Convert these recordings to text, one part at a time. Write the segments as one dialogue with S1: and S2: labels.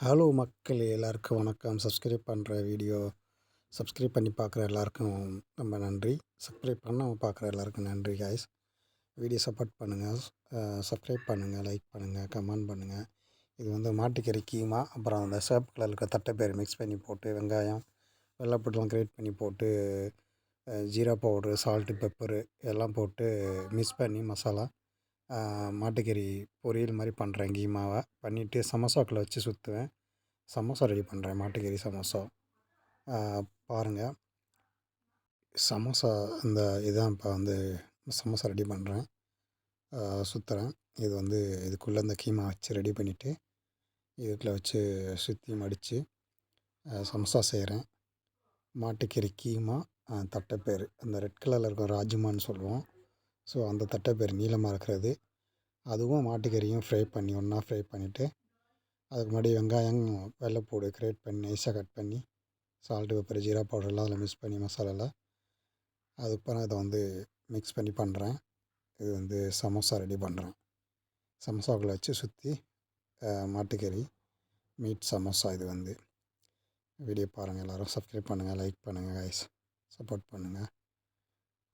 S1: Hello மக்கள் எல்லாருக்கும் வணக்கம். சப்ஸ்கிரைப் பண்ணுற வீடியோ சப்ஸ்கிரைப் பண்ணி பார்க்குற எல்லாருக்கும் ரொம்ப நன்றி. சப்ஸ்கிரைப் பண்ணாமல் பார்க்குற எல்லாருக்கும் நன்றி காய்ஸ் வீடியோ சப்போர்ட் பண்ணுங்கள் சப்ஸ்கிரைப் பண்ணுங்கள் லைக் பண்ணுங்கள் கமெண்ட் பண்ணுங்கள் இது வந்து மாட்டுக்கறி கீமா அப்புறம் அந்த சேப்பு கலர் இருக்க தட்டைப்பேர் மிக்ஸ் பண்ணி போட்டு வெங்காயம் வெள்ளைப்பூட்டெலாம் கிரேட் பண்ணி போட்டு ஜீரா பவுடரு சால்ட்டு பெப்பரு எல்லாம் போட்டு மிக்ஸ் பண்ணி மசாலா மாட்டுக்கறி பொரியல் மாதிரி பண்ணுறேன் கீமாவை. பண்ணிவிட்டு சமோசாக்குள்ளே வச்சு சுற்றுவேன் சமோசா ரெடி பண்ணுறேன் மாட்டுக்கறி சமோசா. பாருங்கள் சமோசா இந்த இதான் இப்போ வந்து சமோசா ரெடி பண்ணுறேன் சுற்றுறேன் இது வந்து இதுக்குள்ளே இந்த கீமா வச்சு ரெடி பண்ணிவிட்டு இதுக்குள்ளே வச்சு சுற்றி மடித்து சமோசா செய்கிறேன் மாட்டுக்கறி கீமா தட்டைப்பேர். அந்த ரெட் கலரில் இருக்கும் ராஜ்மான்னு சொல்லுவோம். ஸோ அந்த தட்டை பேர் நீளமாக இருக்கிறது. அதுவும் மாட்டுக்கறியும் ஃப்ரை பண்ணி ஒன்றா ஃப்ரை பண்ணிவிட்டு அதுக்கு முன்னாடி வெங்காயம் வெள்ளைப்பூடு கிரேட் பண்ணி நைஸாக கட் பண்ணி சால்ட் பெப்பர் ஜீரா பவுடர்லாம் அதில் மிக்ஸ் பண்ணி மசாலாவில் அதுக்கப்புறம் இதை வந்து மிக்ஸ் பண்ணி பண்ணுறேன் இது வந்து சமோசா ரெடி பண்ணுறேன் சமோசாக்குள்ளே வச்சு சுற்றி மாட்டுக்கறி மீட் சமோசா இது வந்து. வீடியோ பாருங்கள் எல்லோரும் சப்ஸ்கிரைப் பண்ணுங்கள் லைக் பண்ணுங்கள் கைஸ் சப்போர்ட் பண்ணுங்கள்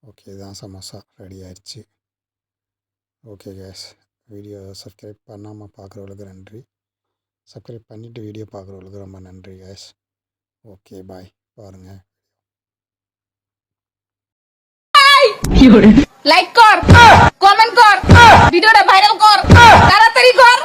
S1: ஓகே இதுதான் சமோசா ரெடி ஆயிடுச்சு ஓகே கேஸ் வீடியோ சப்ஸ்கிரைப் பண்ணாமல் பார்க்குறவங்களுக்கு நன்றி சப்ஸ்கிரைப் பண்ணிவிட்டு வீடியோ பார்க்குறவங்களுக்கு ரொம்ப நன்றி கேஸ் ஓகே பாய் பாருங்கள்
S2: লাইক কর কমেন্ট কর ভিডিওটা ভাইরাল কর তাড়াতাড়ি কর